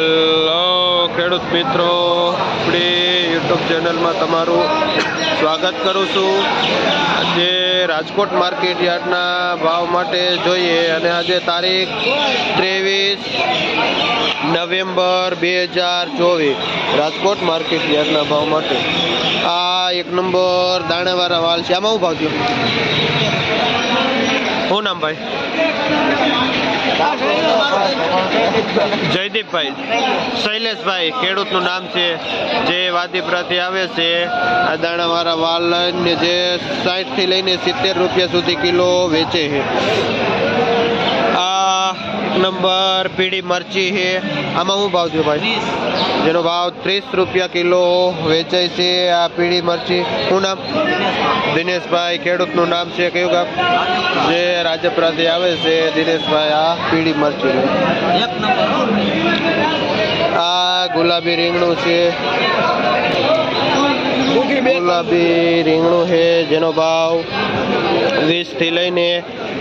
હાલો ખેડૂત મિત્રો. આપણી યુટ્યુબ ચેનલમાં તમારું સ્વાગત કરું છું. આજે રાજકોટ માર્કેટ યાર્ડના ભાવ માટે જોઈએ અને આજે તારીખ ત્રેવીસ નવેમ્બર બે હજાર ચોવીસ. રાજકોટ માર્કેટ યાર્ડના ભાવ માટે. આ એક નંબર દાણાવાળા વાલ છે. આમાં શું ભાવ થયો? શું જયદીપભાઈ. શૈલેષભાઈ, ખેડૂતનું નામ છે. જે વાદીપરાથી આવે છે, આ દાણાવાળા વાલ જે સાઠથી લઈને સિત્તેર રૂપિયા સુધી કિલો વેચે છે. નંબર, પીળી મરચી છે. આમાં શું ભાવ થયો ભાઈ? જેનો ભાવ ત્રીસ રૂપિયા કિલો વેચાય છે આ પીળી મરચી. શું નામ? દિનેશભાઈ ખેડૂતનું નામ છે. કયું ગામ? જે રાજપરાથી આવે છે દિનેશભાઈ, આ પીળી મરચી આ ગુલાબી રીંગણું છે. ગુલાબી રીંગણું છે જેનો ભાવ વીસથી લઈને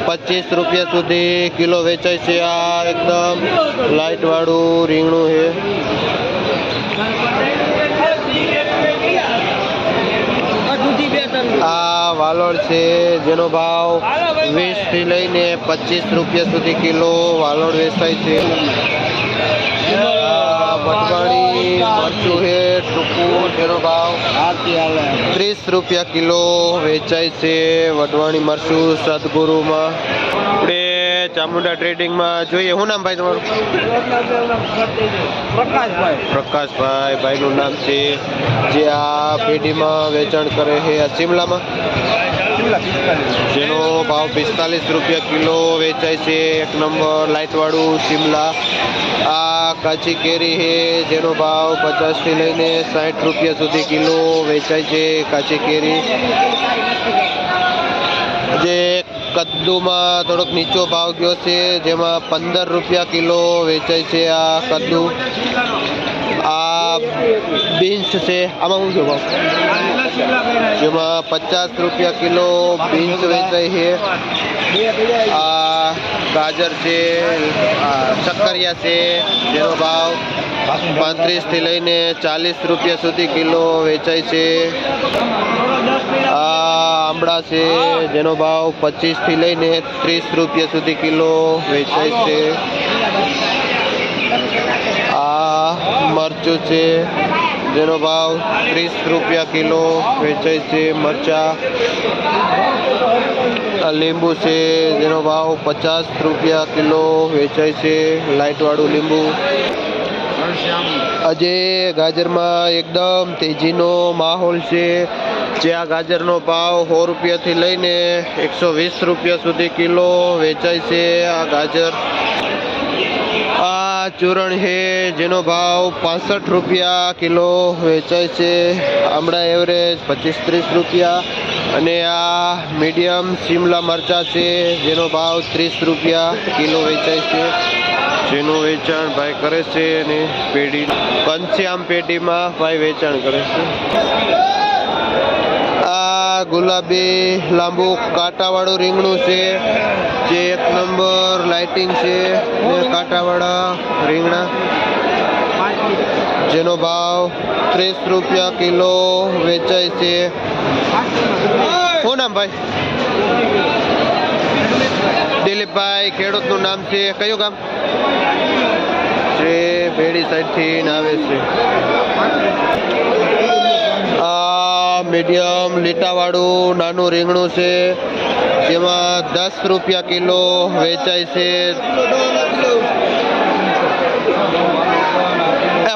પચીસ રૂપિયા સુધી કિલો વેચાય છે આ એકદમ લાઇટવાળું રીંગણું છે. આ વાલોળ છે જેનો ભાવ વીસથી લઈને પચીસ રૂપિયા સુધી કિલો વાલોળ વેચાય છે. આ વટવાણી મરચું છે. ટૂંકું ભાવ. ત્રીસ રૂપિયા કિલો વેચાય છે વટવાણી મરચું સદગુરુમાં. આપણે ચામુંડા ટ્રેડિંગમાં જોઈએ. શું નામ ભાઈ તમારું? પ્રકાશભાઈ. પ્રકાશભાઈ ભાઈનું નામ છે. જે આ પેઢીમાં વેચાણ કરે છે. આ શિમલામાં? જેનો ભાવ પિસ્તાલીસ રૂપિયા કિલો વેચાય છે. એક નંબર લાઇટવાળું શિમલા. આ કાચી કેરી છે, જેનો ભાવ પચાસથી લઈને સાઠ રૂપિયા સુધી કિલો વેચાય છે કાચી કેરી. જે કદ્દુમાં થોડોક નીચો ભાવ ગયો છે, જેમાં પંદર રૂપિયા કિલો વેચાય છે આ કદ્દુ. આ બીન્સ છે, આમાં શું ભાવ? જેમાં પચાસ રૂપિયા કિલો બીન્સ વેચાય છે. આ ગાજર છે શક્કરિયા છે, જેનો ભાવ પાંત્રીસથી લઈને ચાલીસ રૂપિયા સુધી કિલો વેચાય છે. આ આંબળા છે, જેનો ભાવ પચીસથી લઈને ત્રીસ રૂપિયા સુધી કિલો વેચાય છે. આ મરચું છે, જેનો ભાવ ત્રીસ રૂપિયા કિલો વેચાય છે મરચા. લીંબુ છે, જેનો ભાવ પચાસ રૂપિયા કિલો વેચાય છે, લાઇટવાળું લીંબુ. આજે ગાજરમાં એકદમ તેજીનો માહોલ છે. જે આ ગાજરનો ભાવ સો રૂપિયાથી લઈને એકસો વીસ રૂપિયા સુધી કિલો વેચાય છે આ ગાજર. આ ચૂરણ છે જેનો ભાવ પાસઠ રૂપિયા કિલો વેચાય છે. આમળા એવરેજ પચીસ ત્રીસ રૂપિયા. અને આ મીડિયમ શિમલા મરચા છે, જેનો ભાવ ત્રીસ રૂપિયા કિલો વેચાય છે. જેનું વેચાણ ભાઈ કરે છે અને પેઢી પંચ્યામ પેઢીમાં ભાઈ વેચાણ કરે છે. ગુલાબી લાંબુ કાંટાવાળું રીંગણું છે, જે એક નંબર લાઇટિંગ છે કાંટાવાળા રીંગણા. જેનો ભાવ ત્રીસ રૂપિયા કિલો વેચાય છે. શું નામ ભાઈ? દિલીપભાઈ ખેડૂતનું નામ છે. કયું ગામ? જે ભેડી સાઈડથી આવે છે. આ મીડિયમ લીટાવાળું નાનું રીંગણું છે. જેમાં દસ રૂપિયા કિલો વેચાય છે.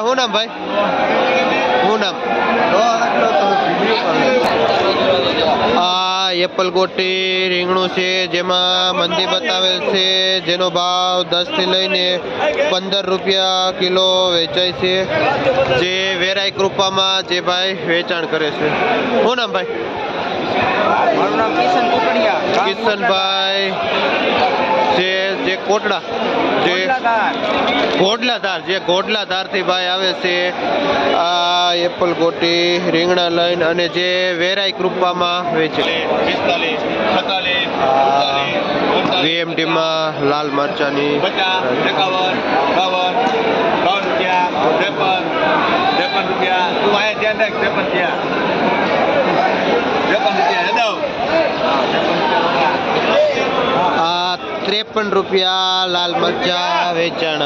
શું નામ ભાઈ શું નામ આ એપલ ગોટી રીંગણું છે જેમાં મંદી બતાવેલ છે જેનો ભાવ દસથી લઈને પંદર રૂપિયા કિલો વેચાય છે. જે વેરાઈ કૃપામાં જે ભાઈ વેચાણ કરે છે. શું નામ ભાઈ? મારું નામ કિશન કિશનભાઈ. જે કોટડા જે ગોડલાધાર. જે ગોડલાધારથી ભાઈ આવે છે આ એપલ ગોટી રીંગણા લઈને અને જે વેરાય કૃપામાં વેચે. વીએમટીમાં લાલ મરચાની રૂપિયા. ત્રેપન રૂપિયા લાલ મરચા વેચાણ.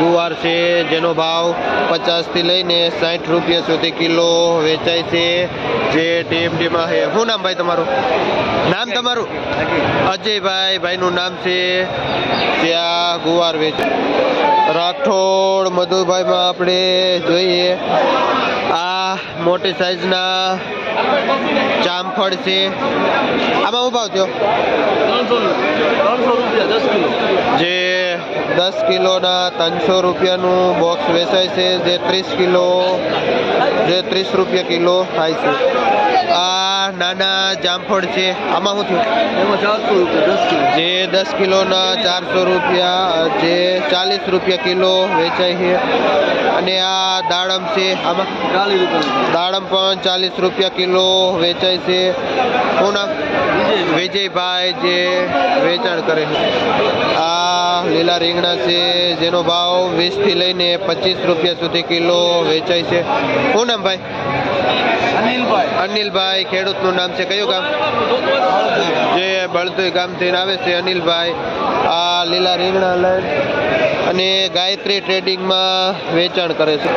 ગુવાર છે, જેનો ભાવ પચાસથી લઈને સાઠ રૂપિયા સુધી કિલો વેચાય છે, જે ટીએમડીમાં છે. શું નામ ભાઈ તમારું? નામ તમારું? અજયભાઈ, ભાઈનું નામ છે ત્યાં ગુવાર વેચ. રાઠોડ મધુભાઈમાં આપણે જોઈએ. આ મોટી સાઈઝના જામફળ છે. આમાં હું ભાવ થયો? જે દસ કિલોના ત્રણસો રૂપિયાનું બોક્સ વેચાય છે જે ત્રીસ કિલો જે ત્રીસ રૂપિયા કિલો થાય છે. આ નાના જામફળ છે. આમાં શું થયું? જે દસ કિલોના ચારસો રૂપિયા જે ચાલીસ રૂપિયા કિલો વેચાય છે. અને આ દાડમ છે આમાં? દાડમ પણ ચાલીસ રૂપિયા કિલો વેચાય છે. નામ? વિજયભાઈ જે વેચાણ કરે આ લીલા રીંગણા છે જેનો ભાવ વીસથી લઈને પચીસ રૂપિયા સુધી કિલો વેચાય છે. શું નામ ભાઈ? અનિલભાઈ. અનિલભાઈ ખેડૂતનું નામ છે. કયું ગામ? જે બળદોઈ ગામથી આવે છે અનિલભાઈ. આ લીલા રીંગણા લઈ અને ગાયત્રી ટ્રેડિંગમાં વેચાણ કરે છે.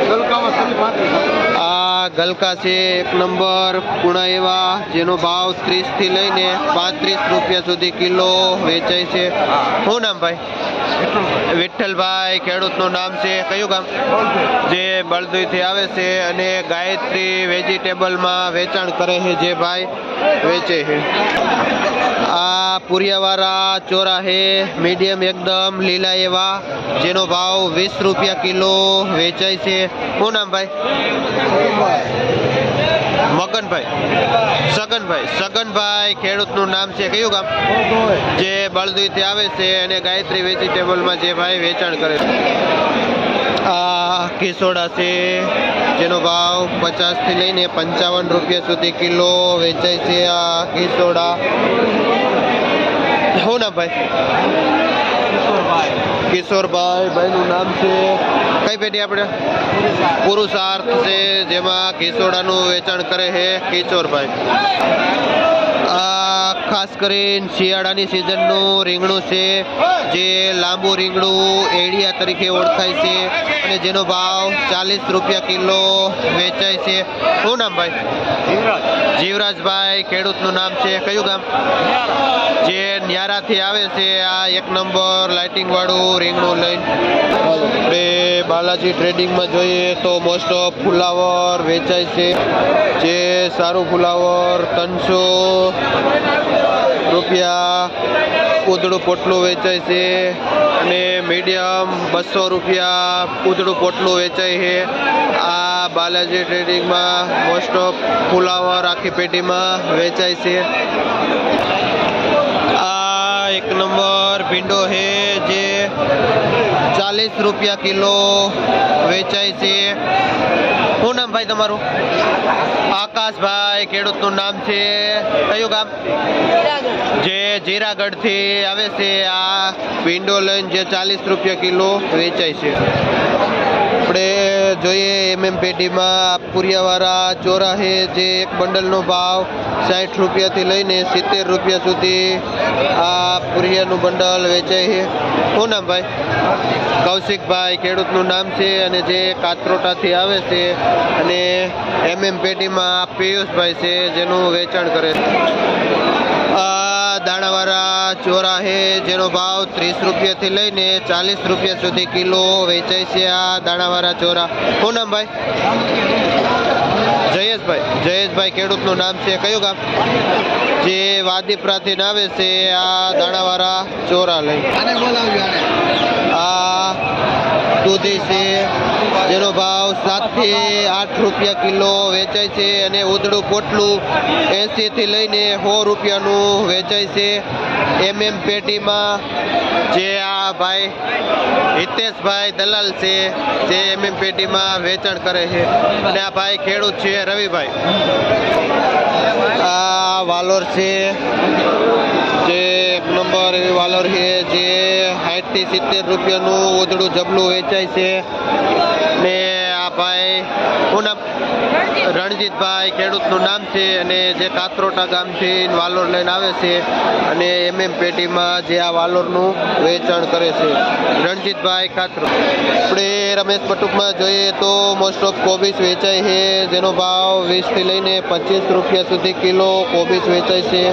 આ ગલકા છે એક નંબર પૂણા એવા જેનો ભાવ ત્રીસથી લઈને પાંત્રીસ રૂપિયા સુધી કિલો વેચાય છે. શું નામ ભાઈ? વિઠ્ઠલભાઈ. ખેડૂતનું નામ છે. કયું ગામ? જે બળદુઈથી આવે છે અને ગાયત્રી વેજીટેબલમાં વેચાણ કરે છે જે ભાઈ વેચે છે. આ પુરિયાવાળા ચોરાહે મીડિયમ એકદમ લીલા એવા જેનો ભાવ વીસ રૂપિયા કિલો વેચાય છે. શું નામ ભાઈ? મગનભાઈ. સગનભાઈ. સગનભાઈ ખેડૂતનું નામ છે. કયું ગામ? જે બળદુઈથી આવે છે અને ગાયત્રી વેજીટેબલમાં જે ભાઈ વેચાણ કરે છે. આ કિસોડા છે. જેનો ભાવ પચાસથી લઈને પંચાવન રૂપિયા સુધી કિલો વેચાય છે આ કિસોડા. શું ના ભાઈ? કિશોરભાઈ ભાઈનું નામ છે. કઈ પેઢી આપણે? પુરુષાર્થ છે, જેમાં કિશોડાનું વેચાણ કરે છે કિશોરભાઈ. ખાસ કરીને શિયાળાની સિઝનનું રીંગણું છે, જે લાંબુ રીંગણું એડિયા તરીકે ઓળખાય છે અને જેનો ભાવ ચાલીસ રૂપિયા કિલો વેચાય છે. શું નામ ભાઈ? જીવરાજભાઈ ખેડૂતનું નામ છે. કયું ગામ? જે ન્યારાથી આવે છે આ એક નંબર લાઇટિંગવાળું રીંગણું લઈને. આપણે બાલાજી ટ્રેડિંગમાં જોઈએ તો મોસ્ટ ઓફ ફુલાવર વેચાય છે. જે સારું ફુલાવર ત્રણસો રૂપિયા ઉધડું પોટલું વેચાય છે અને મીડિયમ બસો રૂપિયા ઉધડું પોટલું વેચાય છે. આ બાલાજી ટ્રેડિંગમાં મોસ્ટ ઓફ ફુલાવર આખી પેટીમાં વેચાય છે. આ એક નંબર ભીંડો છે જે ચાલીસ રૂપિયા કિલો વેચાય છે. શું નામ ભાઈ તમારું? આકાશભાઈ ખેડૂતનું નામ છે. કયું ગામ? જે જીરાગઢથી આવે છે આ વિન્ડો લઈને જે ચાલીસ રૂપિયા કિલો વેચાય છે. જોઈએ એમએમ પેટીમાં પુરિયાવાળા ચોરાહે જે એક બંડલનો ભાવ સાઠ રૂપિયાથી લઈને સિત્તેર રૂપિયા સુધી આ પુરિયાનું બંડલ વેચાય છે. શું નામ ભાઈ? કૌશિકભાઈ ખેડૂતનું નામ છે અને જે કાતરોટાથી આવે છે અને એમએમ પેટીમાં પિયુષભાઈ છે જેનું વેચાણ કરે છે. દાણાવાળા ચોરા છે જેનો ભાવ ત્રીસ રૂપિયાથી લઈને ચાલીસ રૂપિયા સુધી કિલો વેચાય છે આ દાણાવાળા ચોરા. શું ભાઈ? જયેશભાઈ. જયેશભાઈ ખેડૂતનું નામ છે. કયું ગામ? જે વાદીપરાથી આવે છે આ દાણાવાળા ચોરા લઈ આ દૂધી છે જેનો ભાવ સાતથી આઠ રૂપિયા કિલો વેચાય છે અને ઉદડું પોટલું એંસીથી લઈને સો રૂપિયાનું વેચાય છે. એમએમ પેટીમાં જે આ ભાઈ હિતેશભાઈ દલાલ છે, જે એમએમ પેટીમાં વેચાણ કરે છે. અને આ ભાઈ ખેડૂત છે, રવિભાઈ. આ વાલોર છે, જે એક નંબર એવી વાલોર છે, જે સાઠથી સિત્તેર રૂપિયાનું ઓદડું જબલું વેચાય છે. આ ભાઈ શું નામ રણજીતભાઈ ખેડૂતનું નામ છે અને જે કાતરોટા ગામથી વાલોર લઈને આવે છે અને એમએમ પેટીમાં જે આ વાલોરનું વેચાણ કરે છે. રણજીતભાઈ કાતરો આપણે રમેશ પટુકમાં જોઈએ તો મોસ્ટ ઓફ કોબીસ વેચાય છે. જેનો ભાવ વીસથી લઈને પચીસ રૂપિયા સુધી કિલો કોબીસ વેચાય છે.